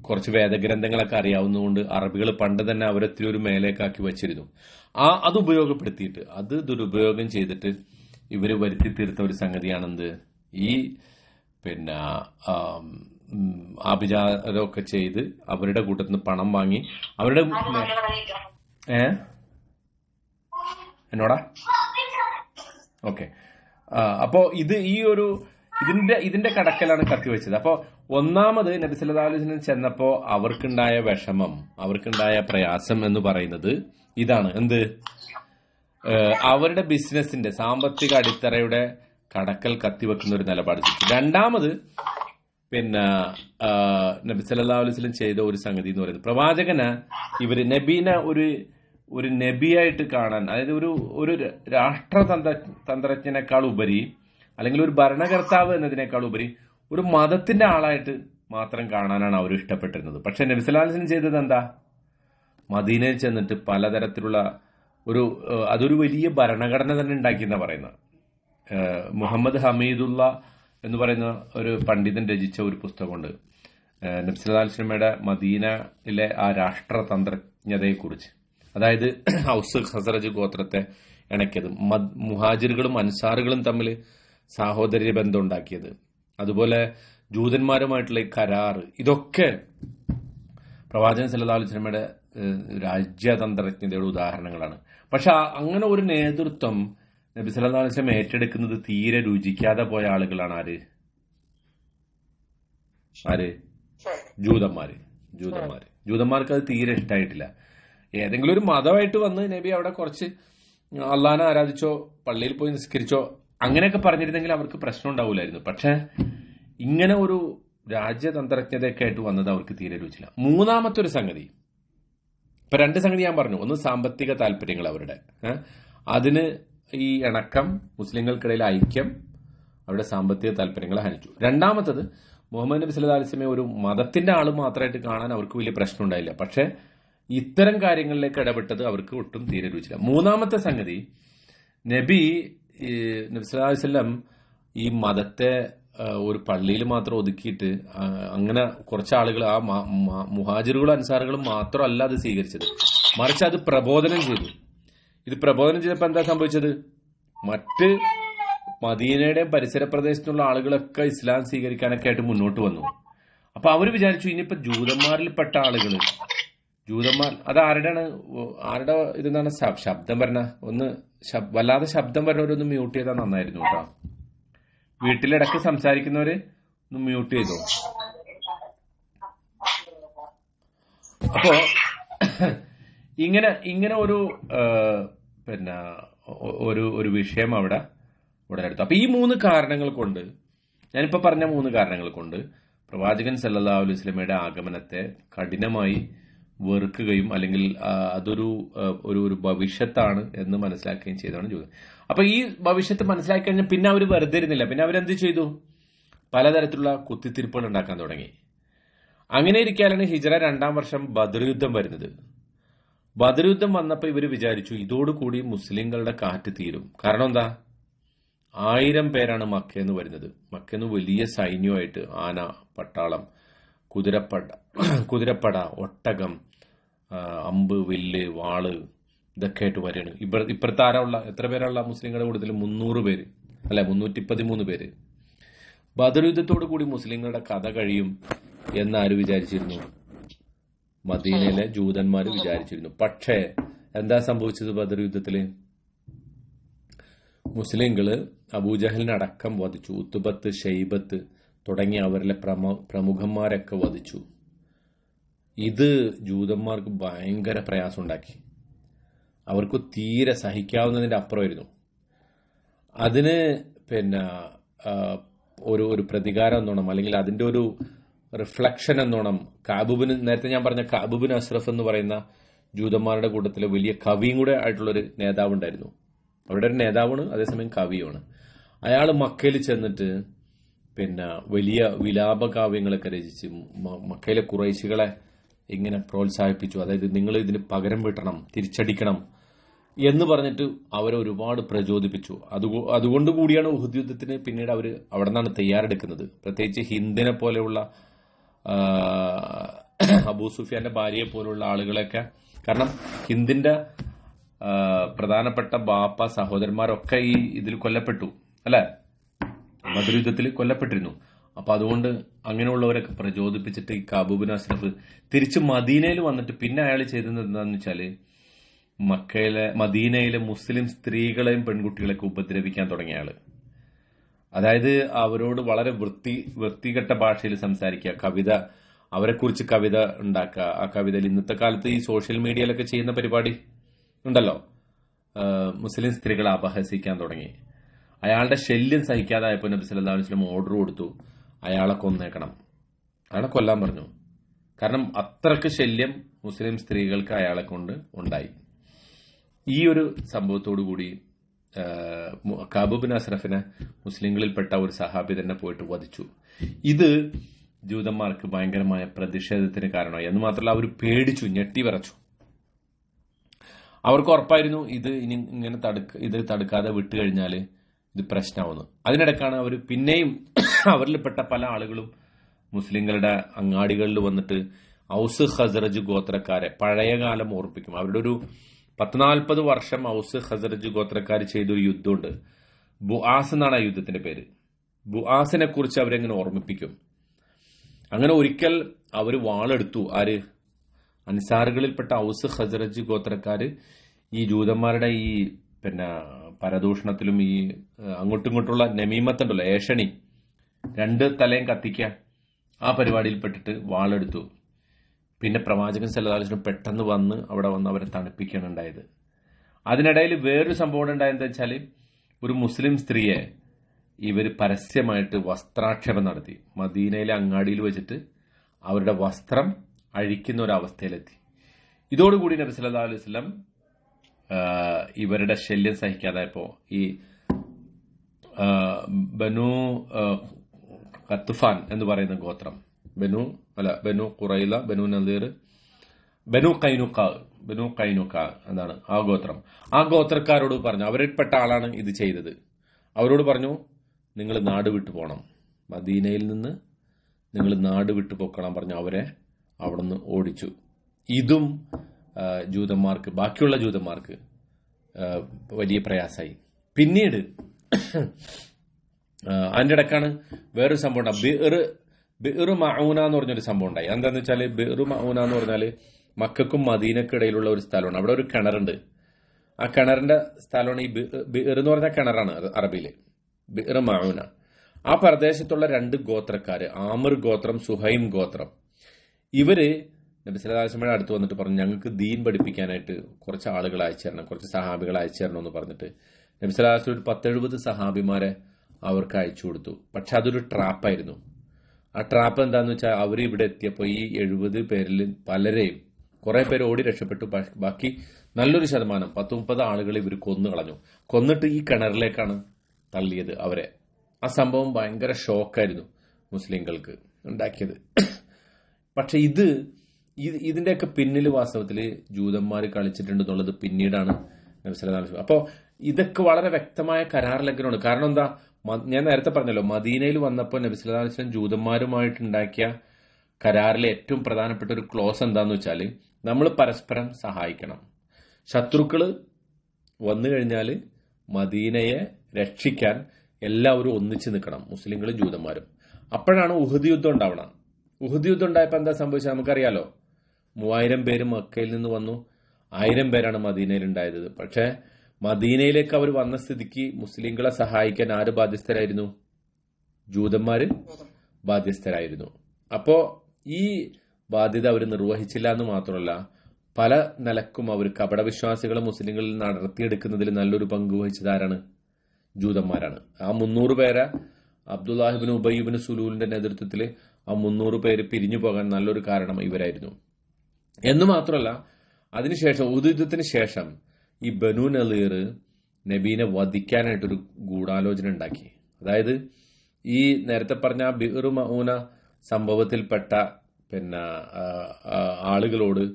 Speaker 1: കുറച്ച് വേദഗ്രന്ഥങ്ങളൊക്കെ അറിയാവുന്നതുകൊണ്ട് അറബികൾ പണ്ട് തന്നെ അവരൊത്തിരി ഒരു മേലേക്കാക്കി വെച്ചിരുന്നു. ആ അത് ഉപയോഗപ്പെടുത്തിയിട്ട് അത് ദുരുപയോഗം ചെയ്തിട്ട് ഇവർ വരുത്തി തീർത്ത ഒരു സംഗതിയാണെന്ത്? ഈ പിന്നെ ആഭിചാരമൊക്കെ ചെയ്ത് അവരുടെ കൂട്ടത്തിൽ നിന്ന് പണം വാങ്ങി അവരുടെ ഏ? എന്നോടാ? ഓക്കെ. അപ്പോ ഇത് ഈ ഒരു ഇതിന്റെ ഇതിന്റെ കടക്കലാണ് കത്തിവെച്ചത്. അപ്പോ ഒന്നാമത് നബി ചെന്നപ്പോ അവർക്കുണ്ടായ വിഷമം അവർക്കുണ്ടായ പ്രയാസം എന്ന് പറയുന്നത് ഇതാണ്. എന്ത്? അവരുടെ ബിസിനസിന്റെ സാമ്പത്തിക അടിത്തറയുടെ കടക്കൽ കത്തിവെക്കുന്ന ഒരു നിലപാട്. രണ്ടാമത് പിന്നെ നബി സല്ലല്ലാഹു അലൈഹി ചെയ്ത ഒരു സംഗതി എന്ന് പറയുന്നത് പ്രവാചകന് ഇവർ നബീന ഒരു ഒരു നബിയായിട്ട് കാണാൻ അതായത് ഒരു ഒരു രാഷ്ട്രതന്ത്ര തന്ത്രജ്ഞനേക്കാൾ ഉപരി അല്ലെങ്കിൽ ഒരു ഭരണകർത്താവ് എന്നതിനേക്കാൾ ഉപരി ഒരു മതത്തിന്റെ ആളായിട്ട് മാത്രം കാണാനാണ് അവർ ഇഷ്ടപ്പെട്ടിരുന്നത്. പക്ഷെ നബി സല്ലല്ലാഹു അലൈഹി ചെയ്തത് എന്താ? മദീനയിൽ ചെന്നിട്ട് പലതരത്തിലുള്ള ഒരു അതൊരു വലിയ ഭരണഘടന തന്നെ എന്നാണ് പറയുന്നത്. മുഹമ്മദ് ഹമീദുള്ള എന്ന് പറയുന്ന ഒരു പണ്ഡിതൻ രചിച്ച ഒരു പുസ്തകമുണ്ട്. നബ്സലാൽ സിനിമയുടെ മദീനയിലെ ആ രാഷ്ട്രതന്ത്രജ്ഞതയെക്കുറിച്ച്. അതായത് ഹൗസ് ഹസറജ് ഗോത്രത്തെ ഇണക്കിയത്. മുഹാജിറുകളും അൻസാറുകളും തമ്മിൽ സാഹോദര്യ ബന്ധം ഉണ്ടാക്കിയത്. അതുപോലെ ജൂതന്മാരുമായിട്ടുള്ള കരാർ കരാറ് ഇതൊക്കെ പ്രവാചകൻ വസല്ലമയുടെ ഏഹ്, രാജ്യതന്ത്രജ്ഞതയുടെ ഉദാഹരണങ്ങളാണ്. പക്ഷെ അങ്ങനെ ഒരു നേതൃത്വം നബി സല്ലല്ലാഹു അലൈഹി വസല്ലം ഏറ്റെടുക്കുന്നത് തീരെ രുചിക്കാതെ പോയ ആളുകളാണ് ആര്? ആര്? ജൂതന്മാര്. ജൂതന്മാര്. ജൂതന്മാർക്ക് അത് തീരെ ഇഷ്ടമായിട്ടില്ല ഏതെങ്കിലും ഒരു മതമായിട്ട് വന്ന് നബി അവിടെ കുറച്ച് അള്ളാനെ ആരാധിച്ചോ പള്ളിയിൽ പോയി നിസ്കരിച്ചോ അങ്ങനെയൊക്കെ പറഞ്ഞിരുന്നെങ്കിൽ അവർക്ക് പ്രശ്നം ഉണ്ടാവില്ലായിരുന്നു പക്ഷെ ഇങ്ങനെ ഒരു രാജ്യതന്ത്രജ്ഞതയൊക്കെ ആയിട്ട് വന്നത് അവർക്ക് തീരെ രുചില്ല മൂന്നാമത്തെ ഒരു സംഗതി. ഇപ്പൊ രണ്ട് സംഗതി ഞാൻ പറഞ്ഞു. ഒന്ന് സാമ്പത്തിക താല്പര്യങ്ങൾ അവരുടെ? അതിന് ഈ ഇണക്കം മുസ്ലിങ്ങൾക്കിടയിൽ ഐക്യം അവരുടെ സാമ്പത്തിക താല്പര്യങ്ങളെ ഹനിച്ചു. രണ്ടാമത്തത് മുഹമ്മദ് നബി സല്ലാ അലൈഹി ഒരു മതത്തിന്റെ ആൾ മാത്രമായിട്ട് കാണാൻ അവർക്ക് വലിയ പ്രശ്നം ഉണ്ടായില്ല. പക്ഷെ ഇത്തരം കാര്യങ്ങളിലേക്ക് ഇടപെട്ടത് അവർക്ക് ഒട്ടും തീരെ രുചിയില്ല മൂന്നാമത്തെ സംഗതി നബി ഈ നബി സല്ലല്ലാഹു ഈ മതത്തെ ഒരു പള്ളിയിൽ മാത്രം ഒതുക്കിയിട്ട് അങ്ങനെ കുറച്ച് ആളുകൾ ആ മുഹാജിറുകളും അൻസാറുകളും മാത്രമല്ല അത് സ്വീകരിച്ചത്. മറിച്ച് അത് പ്രബോധനം ചെയ്തു. ഇത് പ്രബോധനം ചെയ്തപ്പോൾ എന്താ സംഭവിച്ചത്? മറ്റ് മദീനയുടെ പരിസര പ്രദേശത്തുള്ള ആളുകളൊക്കെ ഇസ്ലാം സ്വീകരിക്കാനൊക്കെ ആയിട്ട് മുന്നോട്ട് വന്നു. അപ്പൊ അവർ വിചാരിച്ചു ഇനിയിപ്പോ ജൂതന്മാരിൽപ്പെട്ട ആളുകൾ ജൂതന്മാർ അത് ആരുടെയാണ് ആരുടെ ഇതെന്നാണ് ശബ്ദം വരണ ഒന്ന് വല്ലാതെ ശബ്ദം വരണവരൊന്ന് മ്യൂട്ട് ചെയ്താൽ നന്നായിരുന്നു കേട്ടോ. വീട്ടിലിടക്ക് സംസാരിക്കുന്നവര് ഒന്ന് മ്യൂട്ട് ചെയ്തോ. അപ്പോ ഇങ്ങനെ ഇങ്ങനെ ഒരു പിന്നെ ഒരു ഒരു വിഷയം അവിടെ ഉടലെടുത്തു അപ്പൊ ഈ മൂന്ന് കാരണങ്ങൾ കൊണ്ട് ഞാനിപ്പോ പറഞ്ഞ മൂന്ന് കാരണങ്ങൾ കൊണ്ട് പ്രവാചകൻ സല്ലാ അലൈഹി ആഗമനത്തെ കഠിനമായി വെറുക്കുകയും അല്ലെങ്കിൽ അതൊരു ഒരു ഒരു ഭവിഷ്യത്താണ് എന്ന് മനസ്സിലാക്കുകയും ചെയ്താണ് ജൂതൻ അപ്പൊ ഈ ഭവിഷ്യത്ത് മനസ്സിലാക്കി കഴിഞ്ഞാൽ പിന്നെ അവർ വെറുതെ ഇരുന്നില്ല. പിന്നെ അവരെന്ത് ചെയ്തു? പലതരത്തിലുള്ള കുത്തിത്തിരിപ്പുകൾ ഉണ്ടാക്കാൻ തുടങ്ങി. അങ്ങനെ ഇരിക്കാനാണ് ഹിജറ രണ്ടാം വർഷം ബദർ യുദ്ധം വരുന്നത്. ബദർ യുദ്ധം വന്നപ്പോൾ ഇവർ വിചാരിച്ചു ഇതോടുകൂടി മുസ്ലിങ്ങളുടെ കാറ്റ് തീരും. കാരണം എന്താ? ആയിരം പേരാണ് മക്കയെന്ന് വരുന്നത്. മക്കയെന്ന് വലിയ സൈന്യമായിട്ട് ആന പട്ടാളം കുതിരപ്പട കുതിരപ്പട ഒട്ടകം അമ്പ് വില്ല് വാൾ ഇതൊക്കെ ആയിട്ട് വരികയാണ് ഇപ്പ ഇപ്പുറത്ത് ആരാളുള്ള എത്ര പേരുള്ള മുസ്ലിങ്ങളുടെ കൂടുതൽ മുന്നൂറ് പേര്. അല്ലെ മുന്നൂറ്റി പതിമൂന്ന് പേര് ബദർ യുദ്ധത്തോടു കൂടി മുസ്ലിങ്ങളുടെ കഥ കഴിയും എന്ന് ആര് വിചാരിച്ചിരുന്നു? മദീനയിലെ ജൂതന്മാർ വിചാരിച്ചിരുന്നു. പക്ഷേ എന്താ സംഭവിച്ചത് ബദർ യുദ്ധത്തിൽ? മുസ്ലിങ്ങൾ അബൂജഹലിനെ അടക്കം വധിച്ചു. ഉത്തുബത്ത് ഷെയ്ബത്ത് തുടങ്ങിയ അവരിലെ പ്രമ പ്രമുഖന്മാരൊക്കെ വധിച്ചു. ഇത് ജൂതന്മാർക്ക് ഭയങ്കര പ്രയാസം ഉണ്ടാക്കി അവർക്ക് തീരെ സഹിക്കാവുന്നതിന്റെ അപ്പുറമായിരുന്നു. അതിന് പിന്നെ ഒരു ഒരു പ്രതികാരം എന്നോണം അല്ലെങ്കിൽ അതിന്റെ ഒരു റിഫ്ലക്ഷൻ എന്നോണം കാബുബിന് നേരത്തെ ഞാൻ പറഞ്ഞ കാബുബിൻ അഷ്റഫ് എന്ന് പറയുന്ന ജൂതന്മാരുടെ കൂട്ടത്തിലെ വലിയ കവിയും കൂടെ ആയിട്ടുള്ളൊരു നേതാവ് ഉണ്ടായിരുന്നു അവരുടെ ഒരു നേതാവാണ് അതേസമയം കവിയുമാണ്. അയാൾ മക്കയിൽ ചെന്നിട്ട് പിന്നെ വലിയ വിലാപ കാവ്യങ്ങളൊക്കെ രചിച്ച് മക്കയിലെ കുറേശികളെ ഇങ്ങനെ പ്രോത്സാഹിപ്പിച്ചു? അതായത് നിങ്ങൾ ഇതിന് പകരം വീട്ടണം തിരിച്ചടിക്കണം എന്ന് പറഞ്ഞിട്ട് അവരെ ഒരുപാട് പ്രചോദിപ്പിച്ചു. അതുകൊ- അതുകൊണ്ട് കൂടിയാണ് ഉഹുദ് യുദ്ധത്തിന് പിന്നീട് അവർ അവിടെ നിന്നാണ് തയ്യാറെടുക്കുന്നത്. പ്രത്യേകിച്ച് ഹിന്ദിനെ പോലെയുള്ള അബൂ സുഫിയാന്റെ ഭാര്യയെ പോലുള്ള ആളുകളൊക്കെ കാരണം ഹിന്ദിന്റെ പ്രധാനപ്പെട്ട ബാപ്പ സഹോദരന്മാരൊക്കെ ഈ ഇതിൽ കൊല്ലപ്പെട്ടു അല്ലെ? ബദർ യുദ്ധത്തിൽ കൊല്ലപ്പെട്ടിരുന്നു. അപ്പൊ അതുകൊണ്ട് അങ്ങനെയുള്ളവരൊക്കെ പ്രചോദിപ്പിച്ചിട്ട് ഈ കാബൂബിൻ അഷ്റഫ് തിരിച്ച് മദീനയിൽ വന്നിട്ട് പിന്നെ അയാൾ ചെയ്തത് എന്താണെന്ന് വെച്ചാൽ മക്കയിലെ മദീനയിലെ മുസ്ലിം സ്ത്രീകളെയും പെൺകുട്ടികളെയൊക്കെ ഉപദ്രവിക്കാൻ തുടങ്ങിയ ആൾ. അതായത് അവരോട് വളരെ വൃത്തി വൃത്തികെട്ട ഭാഷയിൽ സംസാരിക്കുക കവിത അവരെക്കുറിച്ച് കവിത ഉണ്ടാക്കുക. ആ കവിതയിൽ ഇന്നത്തെ കാലത്ത് ഈ സോഷ്യൽ മീഡിയയിലൊക്കെ ചെയ്യുന്ന പരിപാടി ഉണ്ടല്ലോ? മുസ്ലിം സ്ത്രീകളെ അപഹസിക്കാൻ തുടങ്ങി. അയാളുടെ ശല്യം സഹിക്കാതായപ്പോൾ നബി വസല്ലം ഓർഡർ കൊടുത്തു. അയാളെ കൊന്നേക്കണം. അയാളെ കൊല്ലാൻ പറഞ്ഞു. കാരണം അത്രയ്ക്ക് ശല്യം മുസ്ലിം സ്ത്രീകൾക്ക് അയാളെ കൊണ്ട് ഉണ്ടായി. ഈ ഒരു സംഭവത്തോടു കൂടി കാബൂബിന് അഷ്റഫിനെ മുസ്ലിങ്ങളിൽപ്പെട്ട ഒരു സഹാബി തന്നെ പോയിട്ട് വധിച്ചു. ഇത് ജൂതന്മാർക്ക് ഭയങ്കരമായ പ്രതിഷേധത്തിന് കാരണമായി. എന്ന് മാത്രമല്ല അവർ പേടിച്ചു ഞെട്ടി വിറച്ചു. അവർക്ക് ഉറപ്പായിരുന്നു ഇത് ഇനി ഇങ്ങനെ തടുക്ക ഇത് തടുക്കാതെ വിട്ടു കഴിഞ്ഞാൽ ഇത് പ്രശ്നമാവുന്നു. അതിനിടക്കാണ് അവർ പിന്നെയും അവരിൽപ്പെട്ട പല ആളുകളും മുസ്ലിങ്ങളുടെ അങ്ങാടികളിൽ വന്നിട്ട് ഔസ് ഹസറജ് ഗോത്രക്കാരെ പഴയകാലം ഓർപ്പിക്കും അവരുടെ ഒരു പത്ത് നാൽപ്പത് വർഷം ഔസ് ഹസറജ് ഗോത്രക്കാർ ചെയ്തൊരു യുദ്ധമുണ്ട്. ബുആസ് എന്നാണ് ആ യുദ്ധത്തിന്റെ പേര്. ബുആസിനെ കുറിച്ച് അവരെങ്ങനെ ഓർമ്മിപ്പിക്കും? അങ്ങനെ ഒരിക്കൽ അവർ വാളെടുത്തു. ആര്? അൻസാറുകളിൽപ്പെട്ട ഔസ് ഹസറജ് ഗോത്രക്കാര് ഈ ജൂതന്മാരുടെ ഈ പിന്നെ പരദൂഷണത്തിലും ഈ അങ്ങോട്ടും ഇങ്ങോട്ടുള്ള നമീമത്തുണ്ടല്ലോ ഏഷണി. രണ്ട് തലയും കത്തിക്കുക ആ പരിപാടിയിൽപ്പെട്ടിട്ട് വാളെടുത്തു. പിന്നെ പ്രവാചകൻ സല്ലാസ്ലം പെട്ടെന്ന് വന്ന് അവിടെ വന്ന് അവരെ തണുപ്പിക്കുകയാണ് ഉണ്ടായത്. അതിനിടയിൽ വേറൊരു സംഭവം ഉണ്ടായെന്ന് വെച്ചാൽ ഒരു മുസ്ലിം സ്ത്രീയെ ഇവർ പരസ്യമായിട്ട് വസ്ത്രാക്ഷേപം നടത്തി. മദീനയിലെ അങ്ങാടിയിൽ വെച്ചിട്ട് അവരുടെ വസ്ത്രം അഴിക്കുന്ന ഒരു അവസ്ഥയിലെത്തി. ഇതോടുകൂടി നബി സല്ലല്ലാഹു അലൈഹി വസല്ലം ഇവരുടെ ശല്യം സഹിക്കാതായപ്പോ ഈ ബനു കത്തുഫാൻ എന്ന് പറയുന്ന ഗോത്രം ബനു അല്ല ബനു ഖുറൈല ബനു നദീർ ബനു കൈനുക്ക ബനു കൈനുക്ക എന്നാണ് ആ ഗോത്രം. ആ ഗോത്രക്കാരോട് പറഞ്ഞു അവരിൽപ്പെട്ട ആളാണ് ഇത് ചെയ്തത്. അവരോട് പറഞ്ഞു നിങ്ങൾ നാട് വിട്ടു പോകണം മദീനയിൽ നിന്ന് നിങ്ങൾ നാട് വിട്ടു പോക്കണം പറഞ്ഞു അവരെ അവിടുന്ന് ഓടിച്ചു. ഇതും ജൂതന്മാർക്ക് ബാക്കിയുള്ള ജൂതന്മാർക്ക് വലിയ പ്രയാസമായി. പിന്നീട് അതിന്റെ ഇടക്കാണ് വേറൊരു സംഭവം ഉണ്ടായി ബിർ ബിർ മൗന എന്ന് പറഞ്ഞൊരു സംഭവം ഉണ്ടായി. എന്താന്ന് വെച്ചാൽ ബിർ മൗന എന്ന് പറഞ്ഞാൽ മക്കൾക്കും മദീനക്കും ഇടയിലുള്ള ഒരു സ്ഥലമാണ്. അവിടെ ഒരു കിണറുണ്ട്. ആ കിണറിന്റെ സ്ഥലമാണ് ഈ ബിർ എന്ന് പറഞ്ഞ കിണറാണ് അത് അറബിയിൽ. ബിർ മൗന ആ പ്രദേശത്തുള്ള രണ്ട് ഗോത്രക്കാര് ആമിർ ഗോത്രം സുഹൈം ഗോത്രം. ഇവർ നബി സല്ലാസ്മയുടെ അടുത്ത് വന്നിട്ട് പറഞ്ഞു ഞങ്ങൾക്ക് ദീൻ പഠിപ്പിക്കാനായിട്ട് കുറച്ച് ആളുകൾ അയച്ചു തരണം കുറച്ച് സഹാബികൾ അയച്ചു തരണം എന്ന് പറഞ്ഞിട്ട് നബി സല്ലാസ്ലം ഒരു പത്തെഴുപത് സഹാബിമാരെ അവർക്ക് അയച്ചു കൊടുത്തു. പക്ഷെ അതൊരു ട്രാപ്പായിരുന്നു ആ ട്രാപ്പ് എന്താന്ന് വെച്ചാൽ അവർ ഇവിടെ എത്തിയപ്പോൾ ഈ എഴുപത് പേരിൽ പലരെയും കുറെ പേര് ഓടി രക്ഷപ്പെട്ടു. ബാക്കി നല്ലൊരു ശതമാനം പത്ത് മുപ്പത് ആളുകൾ ഇവർ കൊന്നു കളഞ്ഞു. കൊന്നിട്ട് ഈ കിണറിലേക്കാണ് തള്ളിയത് അവരെ. ആ സംഭവം ഭയങ്കര ഷോക്കായിരുന്നു മുസ്ലിങ്ങൾക്ക് ഉണ്ടാക്കിയത്. പക്ഷെ ഇത് ഇത് ഇതിന്റെയൊക്കെ പിന്നിൽ വാസ്തവത്തിൽ ജൂതന്മാർ കളിച്ചിട്ടുണ്ട് എന്നുള്ളത് പിന്നീടാണ് നബിസ്വലാം അപ്പോൾ ഇതൊക്കെ വളരെ വ്യക്തമായ കരാർ ലംഘനമാണ്. കാരണം എന്താ? ഞാൻ നേരത്തെ പറഞ്ഞല്ലോ മദീനയിൽ വന്നപ്പോൾ നബിസ്വലാം ജൂതന്മാരുമായിട്ടുണ്ടാക്കിയ കരാറിലെ ഏറ്റവും പ്രധാനപ്പെട്ട ഒരു ക്ലോസ് എന്താന്ന് വെച്ചാൽ നമ്മൾ പരസ്പരം സഹായിക്കണം. ശത്രുക്കൾ വന്നു കഴിഞ്ഞാൽ മദീനയെ രക്ഷിക്കാൻ എല്ലാവരും ഒന്നിച്ച് നിൽക്കണം മുസ്ലിങ്ങളും ജൂതന്മാരും. അപ്പോഴാണ് ഉഹദ് യുദ്ധം ഉണ്ടാവണം ഉഹദ് യുദ്ധം ഉണ്ടായപ്പോൾ എന്താ സംഭവിച്ചത്? നമുക്കറിയാലോ മൂവായിരം പേര് മക്കയിൽ നിന്ന് വന്നു. ആയിരം പേരാണ് മദീനയിൽ ഉണ്ടായത് പക്ഷേ മദീനയിലേക്ക് അവർ വന്ന സ്ഥിതിക്ക് മുസ്ലിങ്ങളെ സഹായിക്കാൻ ആര് ബാധ്യസ്ഥരായിരുന്നു? ജൂതന്മാര് ബാധ്യസ്ഥരായിരുന്നു. അപ്പോ ഈ ബാധ്യത അവർ നിർവഹിച്ചില്ല എന്ന് മാത്രമല്ല പല നിലക്കും അവർ കപടവിശ്വാസികളെ മുസ്ലിങ്ങളിൽ നടത്തിയെടുക്കുന്നതിൽ നല്ലൊരു പങ്ക് വഹിച്ചത് ആരാണ്? ജൂതന്മാരാണ്. ആ മുന്നൂറ് പേരെ അബ്ദുല്ലാഹിബിൻ ഉബൈബിൻ സുലൂലിന്റെ നേതൃത്വത്തിൽ ആ മുന്നൂറ് പേര് പിരിഞ്ഞു പോകാൻ നല്ലൊരു കാരണം ഇവരായിരുന്നു. എന്ന് മാത്രമല്ല അതിനുശേഷം ഉഹുദ് ശേഷം ഈ ബനു നലീർ നബീനെ വധിക്കാനായിട്ടൊരു ഗൂഢാലോചന ഉണ്ടാക്കി. അതായത് ഈ നേരത്തെ പറഞ്ഞ ആ ബിറു മൗന സംഭവത്തിൽപ്പെട്ട പിന്നെ ആളുകളോട്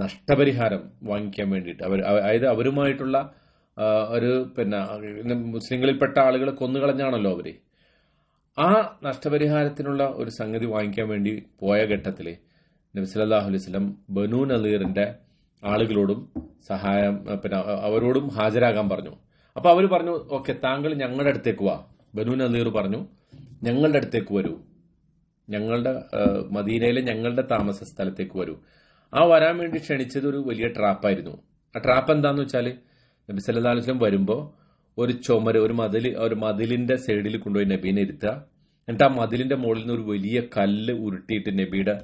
Speaker 1: നഷ്ടപരിഹാരം വാങ്ങിക്കാൻ വേണ്ടിയിട്ട്. അവർ അതായത് അവരുമായിട്ടുള്ള ഒരു പിന്നെ മുസ്ലിങ്ങളിൽപ്പെട്ട ആളുകളെ കൊന്നുകളഞ്ഞാണല്ലോ അവർ. ആ നഷ്ടപരിഹാരത്തിനുള്ള ഒരു സംഗതി വാങ്ങിക്കാൻ വേണ്ടി പോയ ഘട്ടത്തിൽ നബി സല്ലല്ലാഹു അലൈഹി സ്വലം ബനു നദീറിന്റെ ആളുകളോടും സഹായം പിന്നെ അവരോടും ഹാജരാകാൻ പറഞ്ഞു. അപ്പൊ അവർ പറഞ്ഞു ഓക്കെ താങ്കൾ ഞങ്ങളുടെ അടുത്തേക്ക് വാ. ബനു നദീർ പറഞ്ഞു ഞങ്ങളുടെ അടുത്തേക്ക് വരൂ. ഞങ്ങളുടെ മദീനയിലെ ഞങ്ങളുടെ താമസ സ്ഥലത്തേക്ക് വരൂ. ആ വരാൻ വേണ്ടി ക്ഷണിച്ചത് ഒരു വലിയ ട്രാപ്പായിരുന്നു. ആ ട്രാപ്പ് എന്താന്ന് വെച്ചാൽ നബി സല്ലല്ലാഹു അലൈഹി വസല്ലം വരുമ്പോ ഒരു ചുമര് ഒരു മതിൽ ഒരു മതിലിന്റെ സൈഡിൽ കൊണ്ടുപോയി നബീനെ ഇരുത്തുക. എന്നിട്ട് ആ മതിലിന്റെ മുകളിൽ നിന്ന് ഒരു വലിയ കല്ല് ഉരുട്ടിയിട്ട് നബിയുടെ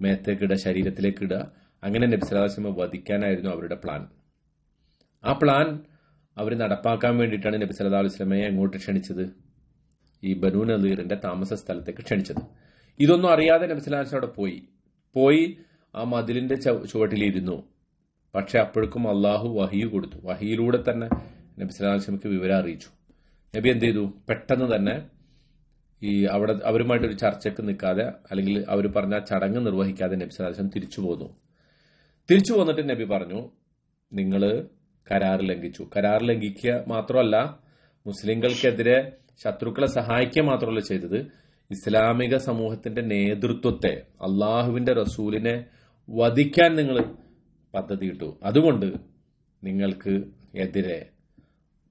Speaker 1: മേത്തേക്ക് ഇടുക ശരീരത്തിലേക്ക് ഇടുക. അങ്ങനെ നബി സല്ലല്ലാഹു അലൈഹി വസല്ലം വധിക്കാനായിരുന്നു അവരുടെ പ്ലാൻ ആ പ്ലാൻ അവർ നടപ്പാക്കാൻ വേണ്ടിയിട്ടാണ് നബി സല്ലാ അലൈഹി വസല്ലമയെ എങ്ങോട്ട് ക്ഷണിച്ചത്. ഈ ബനൂൻ നദീറിന്റെ താമസ സ്ഥലത്തേക്ക് ക്ഷണിച്ചത്. ഇതൊന്നും അറിയാതെ നബി സല്ലാ അലൈഹി വസല്ലം അവിടെ പോയി. പോയി ആ മതിലിന്റെ ചവ- ചുവട്ടിലിരുന്നു പക്ഷെ അപ്പോഴേക്കും അള്ളാഹു വഹിയു കൊടുത്തു. വഹിയിലൂടെ തന്നെ നബി സല്ലാ അലൈഹി വസല്ലമക്ക് വിവരം അറിയിച്ചു. നബി എന്ത് ചെയ്തു? പെട്ടെന്ന് തന്നെ ഈ അവിടെ അവരുമായിട്ട് ഒരു ചർച്ചയ്ക്ക് നിൽക്കാതെ അല്ലെങ്കിൽ അവർ പറഞ്ഞ ചടങ്ങ് നിർവഹിക്കാതെ നബി സല്ലല്ലാഹു തിരിച്ചു പോന്നു. തിരിച്ചു പോന്നിട്ട് നബി പറഞ്ഞു നിങ്ങൾ കരാർ ലംഘിച്ചു. കരാർ ലംഘിക്കുക മാത്രമല്ല മുസ്ലിങ്ങൾക്കെതിരെ ശത്രുക്കളെ സഹായിക്കുക മാത്രമല്ല ചെയ്തത്. ഇസ്ലാമിക സമൂഹത്തിന്റെ നേതൃത്വത്തെ അള്ളാഹുവിന്റെ റസൂലിനെ വധിക്കാൻ നിങ്ങൾ പദ്ധതി ഇട്ടു അതുകൊണ്ട് നിങ്ങൾക്ക് എതിരെ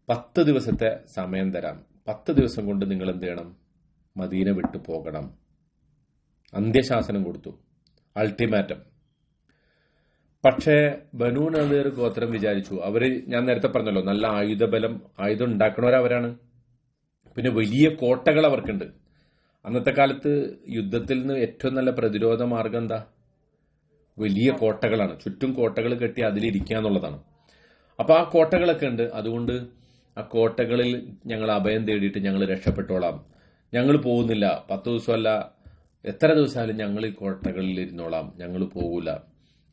Speaker 1: പത്ത് ദിവസത്തെ സമയം തരാം. പത്ത് ദിവസം കൊണ്ട് നിങ്ങൾ എന്ത് ചെയ്യണം? മദീന വിട്ടു പോകണം. അന്ത്യശാസനം കൊടുത്തു. അൾട്ടിമാറ്റം പക്ഷേ ബനു നദീർ ഗോത്രം വിചാരിച്ചു അവർ ഞാൻ നേരത്തെ പറഞ്ഞല്ലോ നല്ല ആയുധബലം ആയുധം ഉണ്ടാക്കണവരവരാണ്. പിന്നെ വലിയ കോട്ടകൾ അവർക്കുണ്ട്. അന്നത്തെ കാലത്ത് യുദ്ധത്തിൽ നിന്ന് ഏറ്റവും നല്ല പ്രതിരോധ മാർഗം എന്താ? വലിയ കോട്ടകളാണ്. ചുറ്റും കോട്ടകൾ കെട്ടി അതിലിരിക്കുക എന്നുള്ളതാണ്. അപ്പൊ ആ കോട്ടകളൊക്കെ ഉണ്ട്. അതുകൊണ്ട് ആ കോട്ടകളിൽ ഞങ്ങൾ അഭയം തേടിയിട്ട് ഞങ്ങൾ രക്ഷപ്പെട്ടോളാം. ഞങ്ങൾ പോകുന്നില്ല. പത്ത് ദിവസമല്ല. എത്ര ദിവസമായാലും ഞങ്ങൾ ഈ കോട്ടകളിൽ ഇരുന്നോളാം ഞങ്ങൾ പോകൂല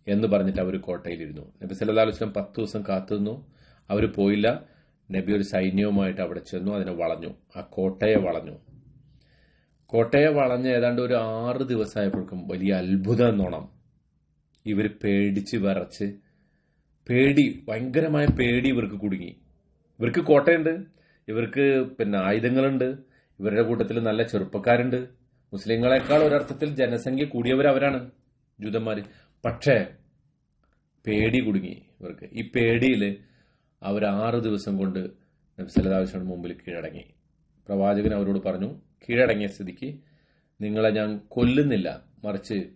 Speaker 1: എന്ന് പറഞ്ഞിട്ട് അവർ കോട്ടയിലിരുന്നു. നബി സല്ലല്ലാഹു അലൈഹി വസല്ലം പത്ത് ദിവസം കാത്തുനിന്നു. അവർ പോയില്ല. നബി ഒരു സൈന്യവുമായിട്ട് അവിടെ ചെന്നു. അതിനെ വളഞ്ഞു. ആ കോട്ടയെ വളഞ്ഞു. കോട്ടയെ വളഞ്ഞ് ഏതാണ്ട് ഒരു ആറ് ദിവസമായപ്പോഴേക്കും വലിയ അത്ഭുതം എന്നോണം ഇവർ പേടിച്ച് വിറച്ച്. പേടി ഭയങ്കരമായ പേടി ഇവർക്ക് കുടുങ്ങി. ഇവർക്ക് കോട്ടയുണ്ട്. ഇവർക്ക് പിന്നെ ആയുധങ്ങളുണ്ട്. ഇവരുടെ കൂട്ടത്തിൽ നല്ല ചെറുപ്പക്കാരുണ്ട്. മുസ്ലിങ്ങളെക്കാൾ ഒരർത്ഥത്തിൽ ജനസംഖ്യ കൂടിയവർ അവരാണ് ജൂതന്മാര്. പക്ഷേ പേടി കുടുങ്ങി ഇവർക്ക്. ഈ പേടിയിൽ അവർ ആറ് ദിവസം കൊണ്ട് നബ്സലതാവശ്യം മുമ്പിൽ കീഴടങ്ങി. പ്രവാചകൻ അവരോട് പറഞ്ഞു കീഴടങ്ങിയ സ്ഥിതിക്ക് നിങ്ങളെ ഞാൻ കൊല്ലുന്നില്ല. മറിച്ച്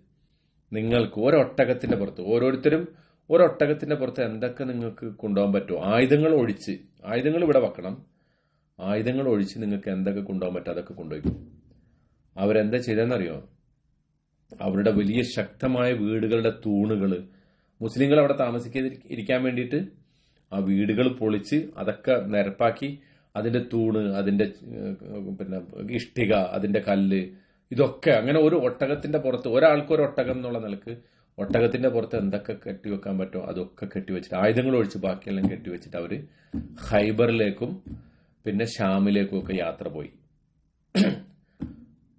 Speaker 1: നിങ്ങൾക്ക് ഒരൊട്ടകത്തിന്റെ പുറത്ത് ഓരോരുത്തരും ഒരൊട്ടകത്തിന്റെ പുറത്ത് എന്തൊക്കെ നിങ്ങൾക്ക് കൊണ്ടുപോകാൻ പറ്റുമോ? ആയുധങ്ങൾ ഒഴിച്ച് ആയുധങ്ങൾ ഇവിടെ വെക്കണം. ആയുധങ്ങൾ ഒഴിച്ച് നിങ്ങൾക്ക് എന്തൊക്കെ കൊണ്ടുപോകാൻ പറ്റും അതൊക്കെ കൊണ്ടുപോയി അവരെന്താ ചെയ്തെന്നറിയോ അവരുടെ വലിയ ശക്തമായ വീടുകളുടെ തൂണുകൾ മുസ്ലിങ്ങൾ അവിടെ താമസിക്കാതിരിക്കാൻ വേണ്ടിയിട്ട് ആ വീടുകൾ പൊളിച്ച് അതൊക്കെ നിരപ്പാക്കി അതിന്റെ തൂണ് അതിന്റെ പിന്നെ ഇഷ്ടിക അതിന്റെ കല്ല് ഇതൊക്കെ അങ്ങനെ ഒരു ഒട്ടകത്തിന്റെ പുറത്ത് ഒരാൾക്ക് ഒരു ഒട്ടകം എന്നുള്ള നിലയ്ക്ക് ഒട്ടകത്തിന്റെ പുറത്ത് എന്തൊക്കെ കെട്ടിവെക്കാൻ പറ്റുമോ അതൊക്കെ കെട്ടിവെച്ചിട്ട് ആയുധങ്ങൾ ഒഴിച്ച് ബാക്കിയെല്ലാം കെട്ടിവെച്ചിട്ട് അവർ ഹൈബറിലേക്കും പിന്നെ ഷാമിലേക്കൊക്കെ യാത്ര പോയി.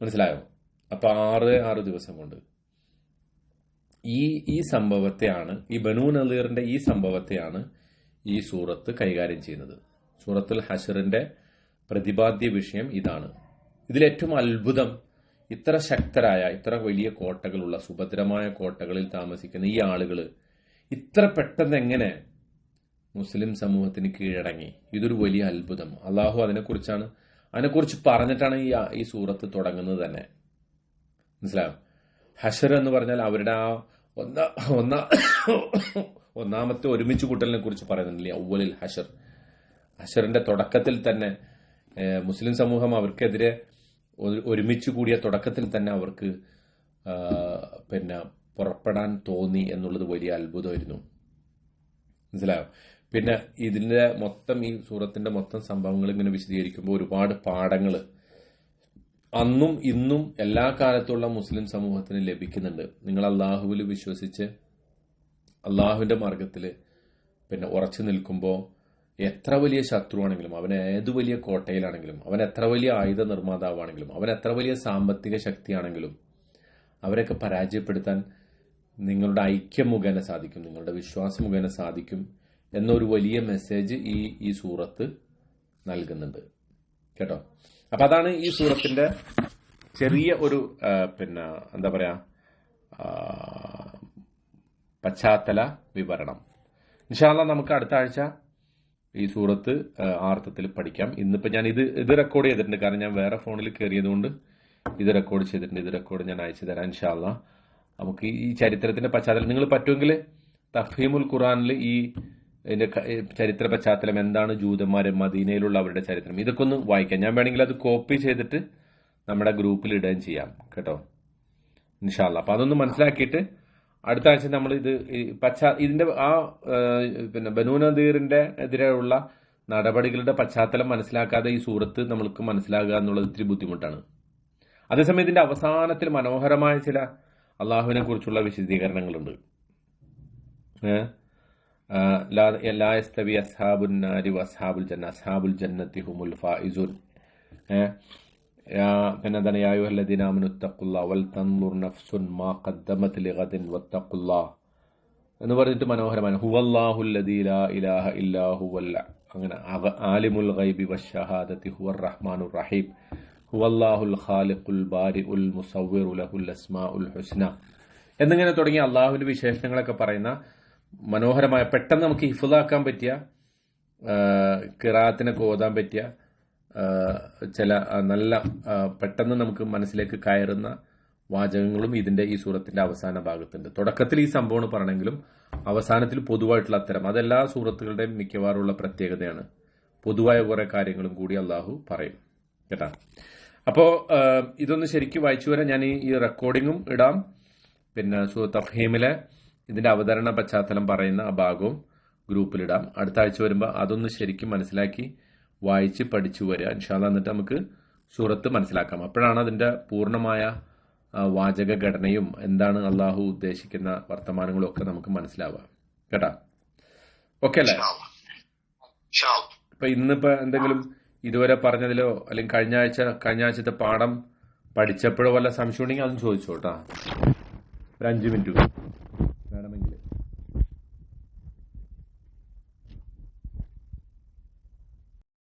Speaker 1: മനസ്സിലായോ? അപ്പൊ ആറ് ആറ് ദിവസം കൊണ്ട്. ഈ ഈ സംഭവത്തെയാണ് ഈ ബനൂ നദീറിന്റെ ഈ സംഭവത്തെയാണ് ഈ സൂറത്ത് കൈകാര്യം ചെയ്യുന്നത്. സൂറത്തുൽ ഹഷറിന്റെ പ്രതിപാദ്യ വിഷയം ഇതാണ്. ഇതിലേറ്റവും അത്ഭുതം ഇത്ര ശക്തരായ ഇത്ര വലിയ കോട്ടകളുള്ള സുഭദ്രമായ കോട്ടകളിൽ താമസിക്കുന്ന ഈ ആളുകൾ ഇത്ര പെട്ടെന്ന് എങ്ങനെ മുസ്ലിം സമൂഹത്തിന് കീഴടങ്ങി. ഇതൊരു വലിയ അത്ഭുതം. അള്ളാഹു അതിനെക്കുറിച്ചാണ് അതിനെക്കുറിച്ച് പറഞ്ഞിട്ടാണ് ഈ ഈ സൂറത്ത് തുടങ്ങുന്നത് തന്നെ. മനസ്സിലാവും ഹഷർ എന്ന് പറഞ്ഞാൽ അവരുടെ ആ ഒന്നാ ഒന്നാ ഒന്നാമത്തെ ഒരുമിച്ച് കൂട്ടലിനെ കുറിച്ച് പറയുന്നില്ലേ ഔവലിൽ ഹഷർ. ഹഷറിന്റെ തുടക്കത്തിൽ തന്നെ മുസ്ലിം സമൂഹം അവർക്കെതിരെ ഒരുമിച്ച് കൂടിയ തുടക്കത്തിൽ തന്നെ അവർക്ക് പിന്നെ പുറപ്പെടാൻ തോന്നി എന്നുള്ളത് വലിയ അത്ഭുതമായിരുന്നു. മനസ്സിലായോ? പിന്നെ ഇതിന്റെ മൊത്തം ഈ സൂറത്തിന്റെ മൊത്തം സംഭവങ്ങൾ ഇങ്ങനെ വിശദീകരിക്കുമ്പോൾ ഒരുപാട് പാഠങ്ങൾ അന്നും ഇന്നും എല്ലാ കാലത്തുള്ള മുസ്ലിം സമൂഹത്തിന് ലഭിക്കുന്നുണ്ട്. നിങ്ങൾ അള്ളാഹുവിൽ വിശ്വസിച്ച് അള്ളാഹുവിന്റെ മാർഗത്തിൽ പിന്നെ ഉറച്ചു നിൽക്കുമ്പോൾ എത്ര വലിയ ശത്രുവാണെങ്കിലും അവൻ ഏത് വലിയ കോട്ടയിലാണെങ്കിലും അവൻ എത്ര വലിയ ആയുധ നിർമ്മാതാവാണെങ്കിലും അവൻ എത്ര വലിയ സാമ്പത്തിക ശക്തിയാണെങ്കിലും അവരൊക്കെ പരാജയപ്പെടുത്താൻ നിങ്ങളുടെ ഐക്യം മുഖേന സാധിക്കും നിങ്ങളുടെ വിശ്വാസം മുഖേന സാധിക്കും. എന്നൊരു വലിയ മെസ്സേജ് ഈ ഈ സൂറത്ത് നൽകുന്നുണ്ട്. കേട്ടോ? അപ്പൊ അതാണ് ഈ സൂറത്തിന്റെ ചെറിയ ഒരു പിന്നെ എന്താ പറയാ പശ്ചാത്തല വിവരണം. ഇൻഷാല്ല നമുക്ക് അടുത്ത ആഴ്ച ഈ സൂറത്ത് ആർത്ഥത്തിൽ പഠിക്കാം. ഇന്നിപ്പോ ഞാൻ ഇത് ഇത് റെക്കോർഡ് ചെയ്തിട്ടുണ്ട്. കാരണം ഞാൻ വേറെ ഫോണിൽ കയറിയതുകൊണ്ട് ഇത് റെക്കോർഡ് ചെയ്തിട്ടുണ്ട്. ഇത് റെക്കോർഡ് ഞാൻ അയച്ചു തരാം ഇൻഷാല്ല നമുക്ക് ഈ ചരിത്രത്തിന്റെ പശ്ചാത്തലം നിങ്ങൾ പറ്റുമെങ്കിൽ തഫീമുൽ ഖുറാനിൽ ഈ ഇതിന്റെ ചരിത്ര പശ്ചാത്തലം എന്താണ് ജൂതന്മാർ മദീനയിലുള്ള അവരുടെ ചരിത്രം? ഇതൊക്കെ ഒന്ന് വായിക്കാം. ഞാൻ വേണമെങ്കിൽ അത് കോപ്പി ചെയ്തിട്ട് നമ്മുടെ ഗ്രൂപ്പിൽ ഇടുകയും ചെയ്യാം കേട്ടോ. ഇൻഷാല്ല അപ്പൊ അതൊന്ന് മനസ്സിലാക്കിയിട്ട് അടുത്ത ആഴ്ച നമ്മൾ ഇത് പശ്ചാ ഇതിന്റെ ആ പിന്നെ ബനൂ നദീറിന്റെ എതിരെയുള്ള നടപടികളുടെ പശ്ചാത്തലം മനസ്സിലാക്കാതെ ഈ സൂറത്ത് നമ്മൾക്ക് മനസ്സിലാകുക എന്നുള്ളത് ഇത്തിരി ബുദ്ധിമുട്ടാണ്. അതേസമയം ഇതിന്റെ അവസാനത്തിൽ മനോഹരമായ ചില അള്ളാഹുവിനെ കുറിച്ചുള്ള വിശദീകരണങ്ങളുണ്ട്. ഏഹ് വസ്ഹാബുൽ ജന്ന അസ്ഹാബുൽ ജന്നത്തി ഹുമുൽ മാ ഖദ്ദമത് പറഞ്ഞിട്ട് മനോഹരമാണ്. ഹുവല്ലാഹുല്ലദീ ലാ ഇലാഹ ഹുവല്ല ഗൈബി ഹുവർ റഹീം. ഹുവല്ലാഹുൽ ഖാലിഖുൽ ലഹുൽ ഹുസ്ന. എന്നിങ്ങനെ തുടങ്ങി അള്ളാഹുവിന്റെ വിശേഷണങ്ങളൊക്കെ പറയുന്ന മനോഹരമായ പെട്ടെന്ന് നമുക്ക് ഹിഫുദാക്കാൻ പറ്റിയ കിറാത്തിനൊക്കെ ഓതാൻ പറ്റിയ ചില നല്ല പെട്ടെന്ന് നമുക്ക് മനസ്സിലേക്ക് കയറുന്ന വാചകങ്ങളും ഇതിന്റെ ഈ സൂറത്തിന്റെ അവസാന ഭാഗത്തുണ്ട്. തുടക്കത്തിൽ ഈ സംഭവമാണ് പറയണമെങ്കിലും അവസാനത്തിൽ പൊതുവായിട്ടുള്ള അത്തരം അതെല്ലാ സൂറത്തുകളുടെയും മിക്കവാറുള്ള പ്രത്യേകതയാണ്. പൊതുവായ കുറെ കാര്യങ്ങളും കൂടി അള്ളാഹു പറയും. കേട്ടാ? അപ്പോ ഇതൊന്ന് ശരിക്കും വായിച്ചു വരാൻ ഞാൻ ഈ റെക്കോർഡിങ്ങും ഇടാം. പിന്നെ സൂറത്ത് അഫീമിലെ ഇതിന്റെ അവതരണ പശ്ചാത്തലം പറയുന്ന ആ ഭാഗവും ഗ്രൂപ്പിലിടാം. അടുത്ത ആഴ്ച വരുമ്പോൾ അതൊന്ന് ശരിക്കും മനസ്സിലാക്കി വായിച്ച് പഠിച്ചു വരിക. ഇൻഷാല്ല എന്നിട്ട് നമുക്ക് സൂറത്ത് മനസ്സിലാക്കാം. അപ്പോഴാണ് അതിന്റെ പൂർണമായ വാചക ഘടനയും എന്താണ് അള്ളാഹു ഉദ്ദേശിക്കുന്ന വർത്തമാനങ്ങളും ഒക്കെ നമുക്ക് മനസ്സിലാവുക. കേട്ടാ? ഓക്കെ അല്ലേ. ഇപ്പൊ ഇന്നിപ്പോ എന്തെങ്കിലും ഇതുവരെ പറഞ്ഞതിലോ അല്ലെങ്കിൽ കഴിഞ്ഞ ആഴ്ച കഴിഞ്ഞ ആഴ്ചത്തെ പാഠം പഠിച്ചപ്പോഴോ വല്ല സംശയം ഉണ്ടെങ്കിൽ അതും ചോദിച്ചോട്ടാ. ഒരു അഞ്ചു മിനിറ്റ്. വേണമെങ്കിൽ